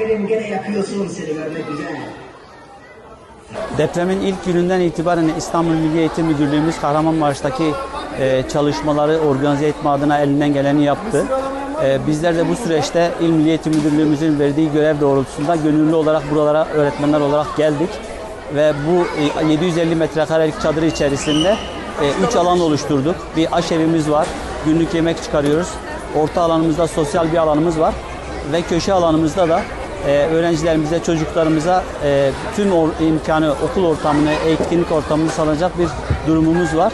Benim gene yapıyorsun seni görmek güzel. Depremin ilk gününden itibaren İstanbul Milli Eğitim Müdürlüğümüz Kahramanmaraş'taki e, çalışmaları organize etme adına elinden geleni yaptı. E, bizler de bu süreçte İl Milli Eğitim Müdürlüğümüzün verdiği görev doğrultusunda gönüllü olarak buralara öğretmenler olarak geldik. Ve bu e, 750 metrekarelik çadır içerisinde 3 alan oluşturduk. Bir aşevimiz var, günlük yemek çıkarıyoruz. Orta alanımızda sosyal bir alanımız var. Ve köşe alanımızda da e, öğrencilerimize, çocuklarımıza e, tüm imkanı, okul ortamını, etkinlik ortamını sağlayacak bir durumumuz var.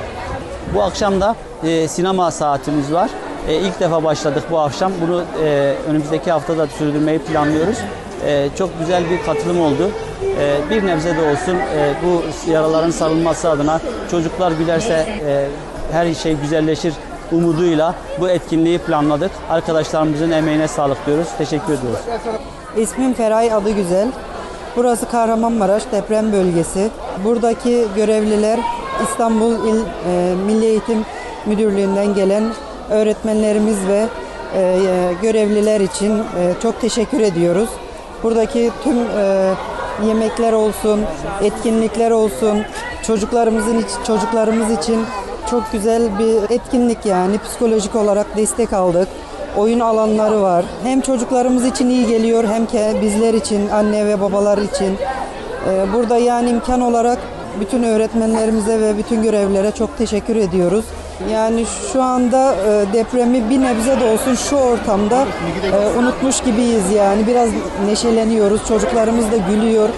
Bu akşam da e, sinema saatimiz var. E, ilk defa başladık bu akşam. Bunu e, önümüzdeki hafta da sürdürmeyi planlıyoruz. E, çok güzel bir katılım oldu. Bir nebze de olsun bu yaraların sarılması adına çocuklar gülerse e, her şey güzelleşir umuduyla bu etkinliği planladık. Arkadaşlarımızın emeğine sağlık diyoruz. Teşekkür ediyoruz. İsmim Feray adı güzel. Burası Kahramanmaraş deprem bölgesi. Buradaki görevliler İstanbul İl e, Milli Eğitim Müdürlüğü'nden gelen öğretmenlerimiz ve e, e, görevliler için e, çok teşekkür ediyoruz. Buradaki tüm e, yemekler olsun, etkinlikler olsun, çocuklarımızın çocuklarımız için çok güzel bir etkinlik yani psikolojik olarak destek aldık. Oyun alanları var. Hem çocuklarımız için iyi geliyor hem ki bizler için, anne ve babalar için. Ee, Burada yani imkan olarak bütün öğretmenlerimize ve bütün görevlilere çok teşekkür ediyoruz. Yani şu anda e, depremi bir nebze de olsun şu ortamda e, unutmuş gibiyiz yani. Biraz neşeleniyoruz. Çocuklarımız da gülüyor.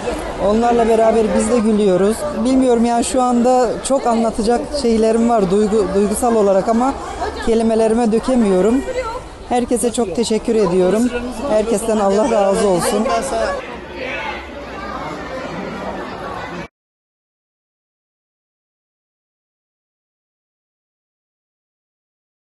Onlarla beraber biz de gülüyoruz. Bilmiyorum yani şu anda çok anlatacak şeylerim var duygu, duygusal olarak ama kelimelerime dökemiyorum. Herkese çok teşekkür ediyorum. Herkesten Allah razı olsun.